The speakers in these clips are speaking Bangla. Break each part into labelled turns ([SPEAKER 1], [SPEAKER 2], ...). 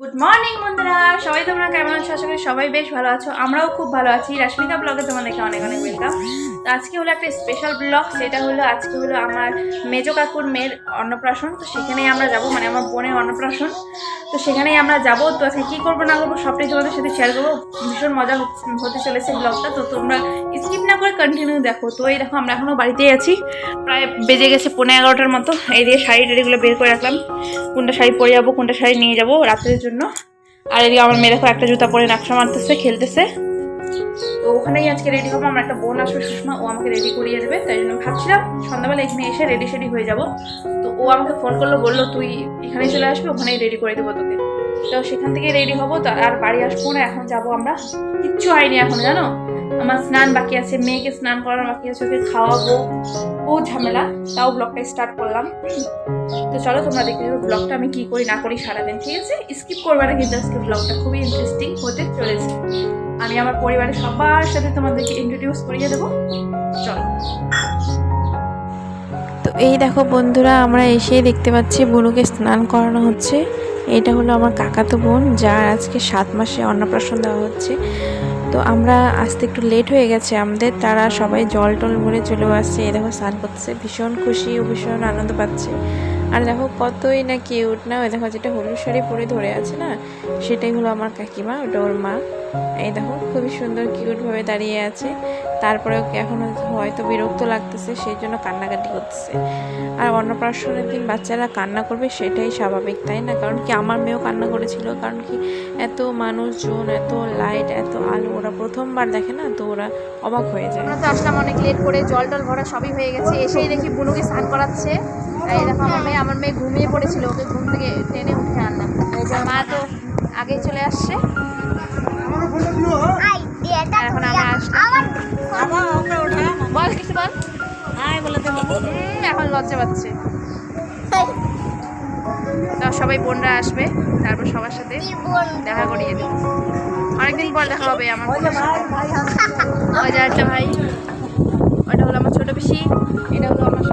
[SPEAKER 1] গুড মর্নিং বন্ধুরা সবাই তোমরা কেমন আছো? আশা করি সবাই বেশ ভালো আছো। আমরাও খুব ভালো আছি। রাশ্মিকা ব্লগে তোমাদেরকে অনেক অনেক ওয়েলকাম তো আজকে হলো একটা স্পেশাল ব্লগ সেটা হলো আজকে হলো আমার মেজো কাকুর মেয়ের অন্নপ্রাশন। তো সেখানেই আমরা যাব মানে আমার বোনের অন্নপ্রাশন। তো সেখানেই আমরা যাব। তো আজকে কী করব, না করব, সবটাই তোমাদের সাথে শেয়ার করব। ভীষণ মজা হতে চলেছে ব্লগটা তো তোমরা স্কিপ না করে কন্টিনিউ দেখো। তো এই দেখো, আমরা এখনও বাড়িতেই আছি। প্রায় বেজে গেছে পনেরো এগারোটার মতো। এই দিয়ে শাড়ি টাড়িগুলো বের করে রাখলাম। কোনটা শাড়ি পরে যাব, কোনটা শাড়ি নিয়ে যাব। রাত্রের জন্য। আর এদিকে আমার মেয়ে দেখো একটা জুতা পরে নাকশা মারতেছে, খেলতেছে। তো ওখানেই আজকে রেডি হব। আমার একটা বোন আসবে সুষমা, ও আমাকে রেডি করিয়ে দেবে। তাই জন্য ভাবছিলাম সন্ধ্যাবেলা এখানে এসে রেডি সেডি হয়ে যাব। তো ও আমাকে ফোন করল, বলল, তুই এখানেই চলে আসবি, ওখানেই রেডি করে দেবো তোকে। তো সেখান থেকে রেডি হব, তো আর বাড়ি আসব না, এখন যাব আমরা। কিচ্ছু হয়নি এখন, জানো? আমার স্নান বাকি আছে, মেয়েকে স্নান করানো বাকি আছে, ওকে খাওয়াবো। ও ঝামেলা, তাও ব্লগটা স্টার্ট করলাম। তো চলো, তোমরা দেখে নেব ব্লগটা আমি কি করি, না করি সারাদিন, ঠিক আছে? স্কিপ করবে না কিন্তু আজকে ব্লগটা খুবই ইন্টারেস্টিং হতে চলেছে। আমি আমার পরিবারের সবার সাথে তোমাদেরকে ইন্ট্রোডিউস করিয়ে দেবো। চলো।
[SPEAKER 2] এই দেখো বন্ধুরা, আমরা এসেই দেখতে পাচ্ছি বুনুকে স্নান করানো হচ্ছে। এটা হলো আমার কাকাতো বোন, যার আজকে সাত মাসে অন্নপ্রাশন দেওয়া হচ্ছে। তো আমরা আসতে একটু লেট হয়ে গেছে আমাদের, তারা সবাই জল টল ভরে চলেও আসছে। এই দেখো স্নান করতেছে, ভীষণ খুশি ও ভীষণ আনন্দ পাচ্ছে। আর দেখো কতই না কিউট না? ওই দেখো যেটা হলুদ শাড়ি পরে ধরে আছে, না? সেটাই হলো আমার কাকিমা, ওটা ওর মা। এই দেখো, খুবই সুন্দর কিউটভাবে দাঁড়িয়ে আছে। তারপরে ওকে এখন হয়তো বিরক্ত লাগতেছে, সেই জন্য কান্নাকাটি করতেছে। আর অন্নপ্রাশনের দিন বাচ্চারা কান্না করবে সেটাই স্বাভাবিক, তাই না? কারণ কি আমার মেয়েও কান্না করেছিল, কারণ কি এত মানুষজন, এত লাইট এত আলো, ওরা প্রথমবার দেখে, না? তো ওরা অবাক হয়ে যায়।
[SPEAKER 1] আমরা তো আসলাম অনেক লেট করে, জল টল ভরা সবই হয়ে গেছে। এসেই দেখি বুনুকে স্নান করাচ্ছে। এই দেখো আমার মেয়ে আমার মেয়ে ঘুমিয়ে পড়েছিল ওকে ঘুম থেকে টেনে উঠে আনলাম। মা তো আগেই চলে আসছে। এখন আমরা আসলাম। বল কিছু বল? এখন লজ্জা পাচ্ছে। তো সবাই বোনরা আসবে তারপর সবার সাথে দেখা করিয়ে দেবো। অনেকদিন পর দেখা হবে আমার ওই যে একটা ভাই ওটা হলো আমার ছোট বেশি এটা হলো আমার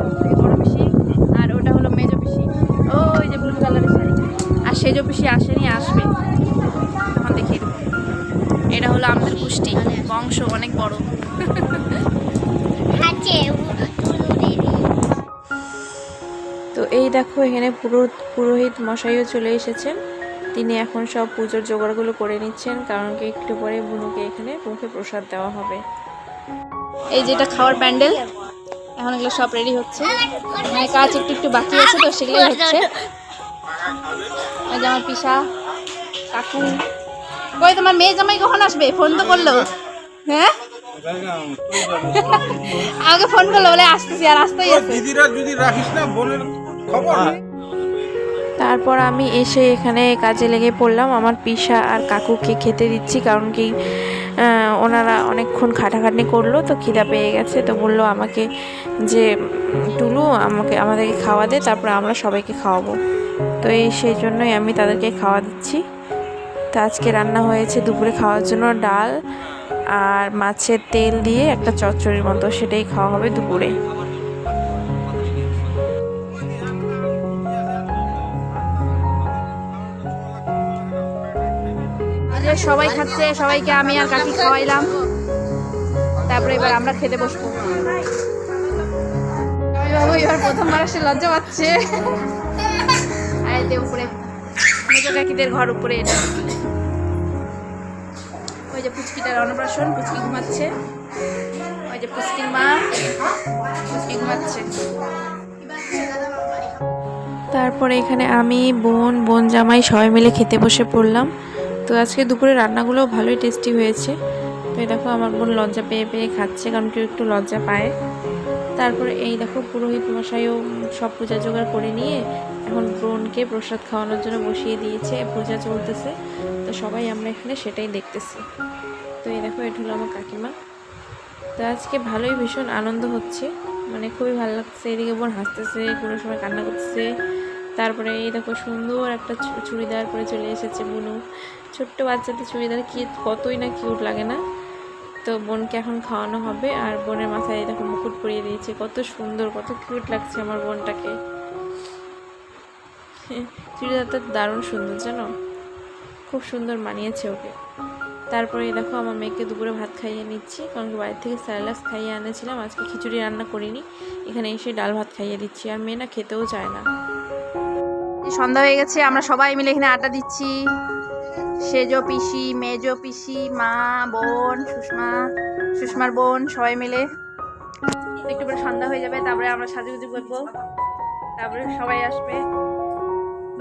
[SPEAKER 1] সেজো পিসি আসেনি আসবে। তখন দেখিয়ে দেবো। এটা হলো আমাদের পুষ্টি বংশ অনেক বড়।
[SPEAKER 2] তো এই দেখো এখানে পুরো পুরোহিত মশাইও চলে এসেছেন তিনি এখন সব পুজোর জোগাড়গুলো করে নিচ্ছেন কারণ কি একটু পরে বুনুকে এখানে মুখে প্রসাদ দেওয়া হবে।
[SPEAKER 1] এই যেটা খাওয়ার প্যান্ডেল এখন এগুলো সব রেডি হচ্ছে। মানে কাজ একটু একটু বাকি আছে তো সেগুলো হচ্ছে। ওই যে আমার পিসা কাকু। কই তোমার মেয়ে জামাই কখন আসবে? ফোন তো করল। হ্যাঁ? আমাকে ফোন করল বলে আসতেছি আর আসতেই আছে।
[SPEAKER 3] দিদিরা যদি রাখিস না বোনের খবর?
[SPEAKER 2] তারপর আমি এসে এখানে কাজে লেগে পড়লাম। আমার পিসা আর কাকুকে খেতে দিচ্ছি কারণ কি ওনারা অনেকক্ষণ খাটাখাটনি করল তো খিদা পেয়ে গেছে। তো বলল আমাকে যে টুলু আমাকে আমাদেরকে খাওয়া দে তারপর আমরা সবাইকে খাওয়াবো। তো এই সেই জন্যই আমি তাদেরকে খাওয়া দিচ্ছি। তো আজকে রান্না হয়েছে দুপুরে খাওয়ার জন্য ডাল আর মাছের তেল দিয়ে একটা চচ্চড়ির মতো, সেটাই খাওয়া হবে দুপুরে।
[SPEAKER 1] সবাই খাচ্ছে, সবাইকে আমি আর কাকি খাওয়াইলাম। তারপরে এবার আমরা খেতে বসবো। বাবু এবার প্রথমবার এসে লজ্জা পাচ্ছে। উপরে মেজো ঘর উপরে এটা। ওই যে পুচকিটার অন্নপ্রাশন, পুচকি ঘুমাচ্ছে। ওই যে পুচকির মা, পুচকি ঘুমাচ্ছে।
[SPEAKER 2] তারপরে এখানে আমি, বোন বোন জামাই সবাই মিলে খেতে বসে পড়লাম। তো আজকে দুপুরে রান্নাগুলো ভালোই টেস্টি হয়েছে। তো এই দেখো, আমার বোন লজ্জা পেয়ে পেয়ে খাচ্ছে, কারণ কেউ একটু লজ্জা পায়। তারপরে এই দেখো, পুরোহিত মশাইও সব পূজা জোগাড় করে নিয়ে এখন বোনকে প্রসাদ খাওয়ানোর জন্য বসিয়ে দিয়েছে, পূজা চলতেছে। তো সবাই আমরা এখানে সেটাই দেখতেছি। তো এই দেখো, এটা হলো আমার কাকিমা। তো আজকে ভালোই ভীষণ আনন্দ হচ্ছে। মানে খুবই ভালো লাগছে, এদিকে বোন হাসতেছে, কোনো সময় কান্না করতেছে। তারপরে এই দেখো, সুন্দর একটা চুড়িদার পরে চলে এসেছে বুনু। ছোট্ট বাচ্চাদের চুড়িদার কি, কতই না কিউট লাগে না। তো বোনকে এখন খাওয়ানো হবে, আর বোনের মাথায় দেখো মুকুট পরিয়ে দিয়েছে। কত সুন্দর, কত কিউট লাগছে আমার বোনটাকে। চুড়িদারটা দারুণ সুন্দর, জানো? খুব সুন্দর মানিয়েছে ওকে। তারপরে দেখো, আমার মেয়েকে দুপুরে ভাত খাইয়ে নিচ্ছি। কারণ কি বাইরে থেকে স্যালাক্স খাইয়ে আনেছিলাম, আজকে খিচুড়ি রান্না করিনি। এখানে এসে ডাল ভাত খাইয়ে দিচ্ছি, আর মেয়ে না খেতেও চায় না।
[SPEAKER 1] সন্ধ্যা হয়ে গেছে, আমরা সবাই মিলে এখানে আটা দিচ্ছি। সেজো পিসি, মেজো পিসি, মা, বোন, সুষমা, সুষমার বোন, সবাই মিলে। একটু পরে সন্ধ্যা হয়ে যাবে, তারপরে আমরা সাজুগুজু করব। তারপরে সবাই আসবে।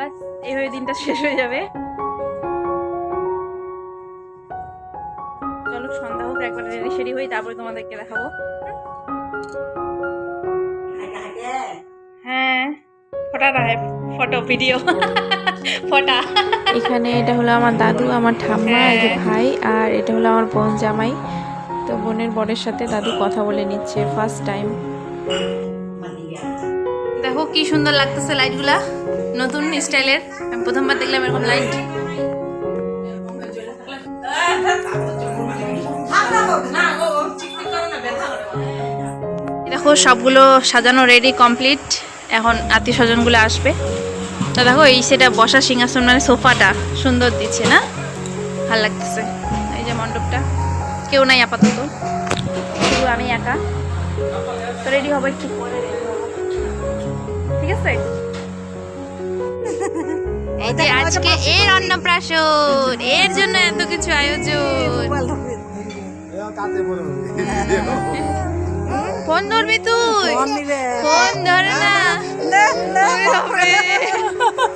[SPEAKER 1] বাস এইভাবে দিনটা শেষ হয়ে যাবে। চলো সন্ধ্যা হোক একবার রেডি সেডি হই তারপরে তোমাদেরকে দেখাবো। হ্যাঁ ফটা রায় ফটো ভিডিও ফটা।
[SPEAKER 2] এখানে এটা হলো আমার দাদু আমার ঠাম্মা এই ভাই আর এটা হলো আমার বোন জামাই। তো বোনের বরের সাথে দাদু কথা বলে নিচ্ছে ফার্স্ট টাইম
[SPEAKER 1] দেখো কি সুন্দর লাগতেছে লাইটগুলা নতুন স্টাইলের, আমি প্রথমবার দেখলাম এরকম লাইট দেখো, সবগুলো সাজানো রেডি কমপ্লিট এখন আত্মীয় স্বজনগুলো আসবে। তো দেখো, এই সেটা বসা সিংহাসন মানে সোফাটা সুন্দর দিচ্ছে, না? ভালো লাগতেছে। এই যে মণ্ডপটা। কেউ নাই আপাতত। শুধু আমি একা। তো রেডি হব হব। ঠিক আছে? এই যে আজকে এর অন্নপ্রাশন এর জন্য এত কিছু আয়োজন। ফোন ধরবি তুই? ফোন ধরে না।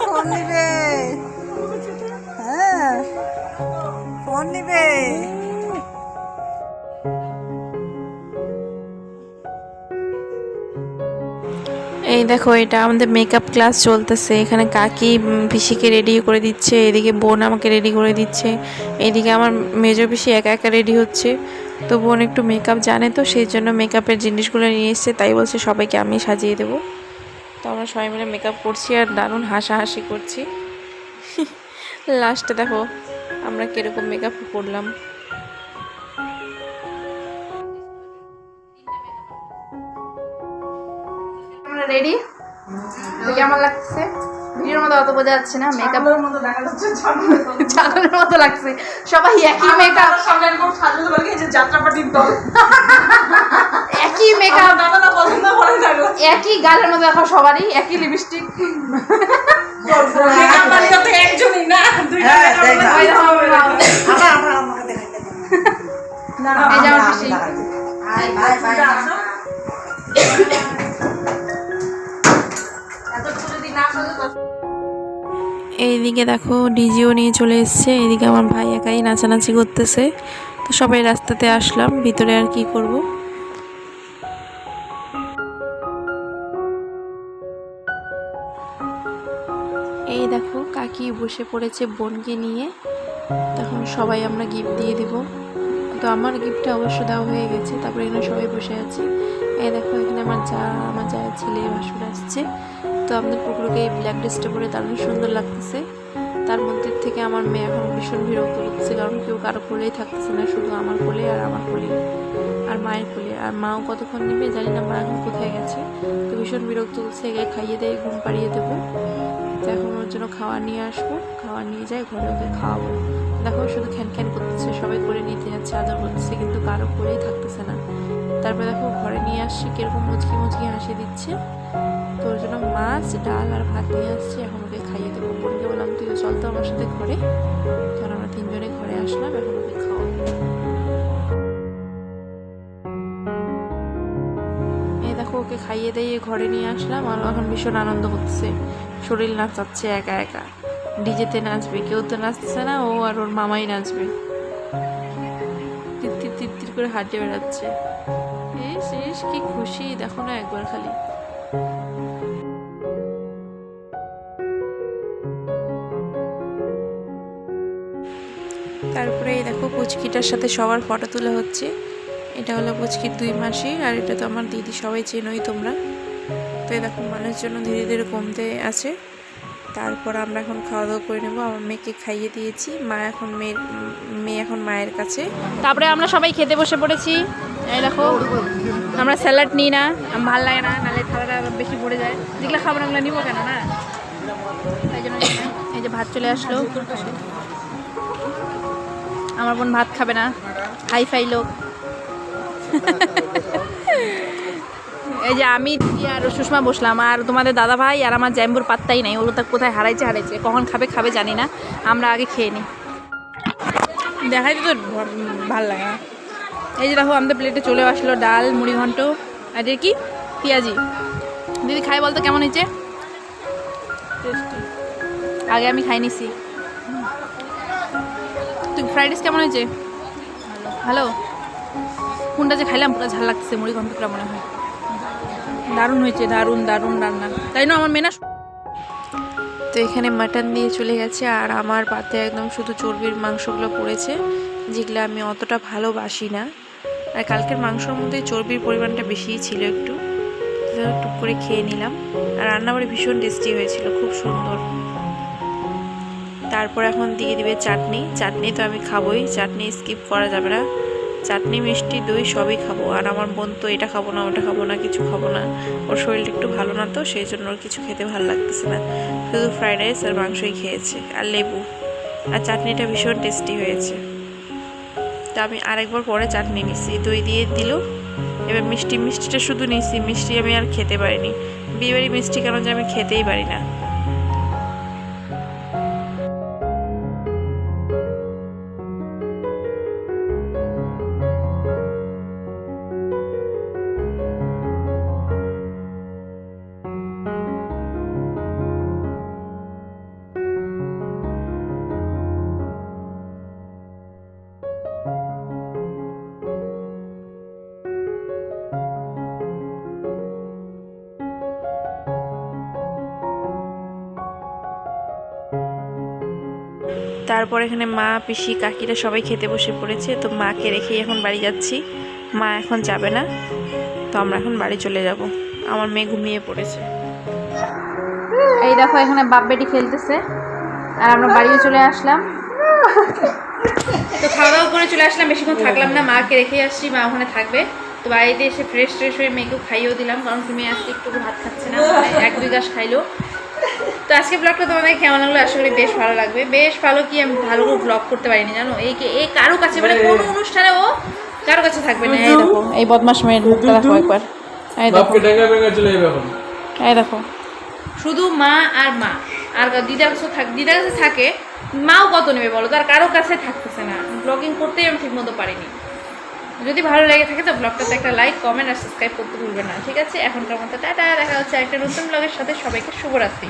[SPEAKER 4] ফোন নিবে। হ্যাঁ। ফোন নিবে।
[SPEAKER 2] এই দেখো, এটা আমাদের মেকআপ ক্লাস চলতেছে। এখানে কাকি পিসিকে রেডি করে দিচ্ছে, এদিকে বোন আমাকে রেডি করে দিচ্ছে, এদিকে আমার মেজো পিসি একা একা রেডি হচ্ছে। তো বোন একটু মেকআপ জানে তো, সেই জন্য মেকআপের জিনিসগুলো নিয়ে এসছে, তাই বলছে সবাইকে আমি সাজিয়ে দেবো। তো আমরা সবাই মিলে মেকআপ করছি আর দারুণ হাসাহাসি করছি। লাস্টে দেখো, আমরা কীরকম মেকআপ করলাম।
[SPEAKER 1] রেডি কেমন লাগছে? ভিডিওর মতো অত বোঝা যাচ্ছে না মেকআপ
[SPEAKER 4] মতো
[SPEAKER 1] চাদরের মতো। লাগছে। সবাই একই মেকআপ
[SPEAKER 4] সামনে এরকম সাজাতে পারি এই যে যাত্রাপাটির দল।
[SPEAKER 1] একই মেকআপ একই গালের মধ্যে দেখো সবারই একই লিপস্টিক
[SPEAKER 2] এইদিকে দেখো ডিজিও নিয়ে চলে এসছে, এদিকে আমার ভাই একাই নাচানাচি করতেছে। তো সবাই রাস্তাতে আসলাম, ভিতরে আর কি করব? এই দেখো, কাকি বসে পড়েছে বোনকে নিয়ে। তখন সবাই আমরা গিফট দিয়ে দিব। তো আমার গিফটটা অবশ্য দেওয়া হয়ে গেছে, তারপরে এখানে সবাই বসে আছে। এই দেখো, এখানে আমার যা আমার যা ছেলে ভাসুর আসছে। তো আমাদের পুকুরকে এই ব্ল্যাক ড্রেসটা পরে দারুণ সুন্দর লাগতেছে। তার মধ্যে থেকে আমার মেয়ে এখন ভীষণ বিরক্ত লাগছে কারণ কেউ কারও কোলেই থাকতেছে না, শুধু আমার কোলে আর আমার কোলে, আর মায়ের কোলে। আর মাও কতক্ষণ নেবে জানি না, মা এখন কোথায় গেছে, তো ভীষণ বিরক্ত হচ্ছে একে খাইয়ে দেয় ঘুম পাড়িয়ে দেবো। তো এখন ওর জন্য খাওয়া নিয়ে আসব, খাওয়া নিয়ে যাই, ঘরে ওকে খাওয়াবো। দেখো শুধু খ্যান খ্যান করতেছে, সবাই করে নিতে যাচ্ছে, আদর করতেছে, কিন্তু কারও কোলেই থাকতেছে না। তারপরে দেখো, ঘরে নিয়ে আসছি, কীরকম মুচকি মুচকি হাসি দিচ্ছে। মাছ, ডাল আর ভাত নিয়ে আসছি। এখন ওকে খাইয়ে দেবো। বোনকে বললাম তুই চল তো আমার সাথে ঘরে। তখন আমরা তিনজনে ঘরে আসলাম। এখন ওকে খাওয়াবো। দেখো, ওকে খাইয়ে দিয়ে ঘরে নিয়ে আসলাম। আর এখন ভীষণ আনন্দ হচ্ছে। শরীর নাচাচ্ছে একা একা। ডিজেতে নাচবে, কেউ তো নাচছে না। ও আর ওর মামাই নাচবে। তিত্তির তিত্তির করে হাঁটে বেড়াচ্ছে। ইস ইস কি খুশি। দেখো না একবার খালি। তারপরে এই দেখো পুচকিটার সাথে সবার ফটো তোলা হচ্ছে। এটা হলো পুচকির দুই মাসি আর এটা তো আমার দিদি, সবাই চেনোই তোমরা। তো এই দেখো মানুষজন ধীরে ধীরে কমতে আছে। তারপর আমরা এখন খাওয়া দাওয়া করে নেব। আমার মেয়েকে খাইয়ে দিয়েছি। মা এখন মেয়ের, মেয়ে এখন মায়ের কাছে।
[SPEAKER 1] তারপরে আমরা সবাই খেতে বসে পড়েছি। এই দেখো, আমরা স্যালাড নিই না ভালো লাগে না নাহলে থালাটা বেশি পড়ে যায়। যেগুলো খাবার আমরা নিবো কেন না? তাই জন্য। এই যে ভাত চলে আসলো। আমার বোন ভাত খাবে না। হাই ফাই লোক। এই যে আমি আর সুষমা বসলাম আর তোমাদের দাদা ভাই আর আমার জ্যাম্বুর পাত্তাই নাই ওগুলো তা কোথায় হারাইছে হারাইছে কখন খাবে খাবে জানি না আমরা আগে খেয়ে নিই। দেখাই তো ভালো লাগে এই যে দেখো আমাদের প্লেটে চলে আসলো ডাল মুড়ি ঘন্ট আর কি? পেঁয়াজি। দিদি খাই বলতো কেমন হয়েছে? আগে আমি খাই নিছি। ফ্রাইড কেমন হয়েছে? ভালো। কোনটা যে খাইলাম, পুরো ঝাল লাগছে মুড়ি ঘন্টটা মনে হয়। দারুণ হয়েছে, দারুণ দারুণ রান্না। তাই না, আমার মেনা
[SPEAKER 2] তো এখানে মাটন দিয়ে চলে গেছে, আর আমার পাতে একদম শুধু চর্বির মাংসগুলো পড়েছে, যেগুলো আমি অতটা ভালোবাসি না। আর কালকের মাংসর মধ্যে চর্বির পরিমাণটা বেশিই ছিল একটু। টুক করে খেয়ে নিলাম। আর রান্নাবাড়ি ভীষণ টেস্টি হয়েছিল, খুব সুন্দর। তারপর এখন দিয়ে দিবে চাটনি। চাটনি তো আমি খাবোই, চাটনি স্কিপ করা যাবে না। চাটনি, মিষ্টি দই সবই খাব। আর আমার বোন তো এটা খাব না, ওটা খাব না, কিছু খাব না। ওর শরীরটা একটু ভালো না তো, সেই জন্য ওর কিছু খেতে ভালো লাগতেছে না। শুধু ফ্রাইড রাইস আর মাংসই খেয়েছে, আর লেবু। আর চাটনিটা ভীষণ টেস্টি হয়েছে। তো আমি আরেকবার পরে চাটনি নিছি। দই দিয়ে দিল। এবার মিষ্টি, মিষ্টিটা শুধু নিছি। মিষ্টি আমি আর খেতে পারিনি। বিয়েবাড়ি মিষ্টি কেন যে আমি খেতেই পারি না। তারপর এখানে মা পিসি কাকিরা সবাই খেতে বসে পড়েছে। তো মাকে রেখেই এখন বাড়ি যাচ্ছি। মা এখন যাবে না। তো আমরা এখন বাড়ি চলে যাব। আমার মেয়ে ঘুমিয়ে পড়েছে।
[SPEAKER 1] এই দেখো এখানে বাপ বেটি খেলতেছে। আর আমরা বাড়িও চলে আসলাম। তো খাওয়া দাওয়া করে চলে আসলাম। বেশিক্ষণ থাকলাম না। মাকে রেখে আসছি। মা ওখানে থাকবে। তো বাড়িতে এসে ফ্রেশ ট্রেশ হয়ে মেয়েকেও খাইয়েও দিলাম। কারণ তুমি আজকে একটু ভাত খাচ্ছে না। এক দুই গাছ খাইলো। তো আজকে ব্লগটা তোমাদের কেমন লাগল? আশা করি বেশ ভালো লাগবে। বেশ ভালো কি আমি ভালো করে ব্লগ করতে পারিনি জানো? এই কি এই কারও কাছে মানে কোনো অনুষ্ঠানে ও কারও কাছে থাকবে না। এই দেখো। এই বদমাস মেয়ের মুখটা দেখো একবার। এই দেখো।
[SPEAKER 3] বাপকে ডেকে বেগে চলে যাবে এখন।
[SPEAKER 1] এই দেখো। শুধু মা আর মা। আর দিদার কাছে থাক দিদার কাছে থাকে মাও কত নেবে বলো? তার কারও কাছে থাকতেছে না। ব্লগিং করতেই আমি ঠিকমতো পারিনি। যদি ভালো লেগে থাকে তো ব্লগটাতে একটা লাইক কমেন্ট আর সাবস্ক্রাইব করতে ভুলবেন না ঠিক আছে? এখনকার মতো টাটা দেখা হচ্ছে একটা নতুন ব্লগের সাথে। সবাইকে শুভরাত্রি।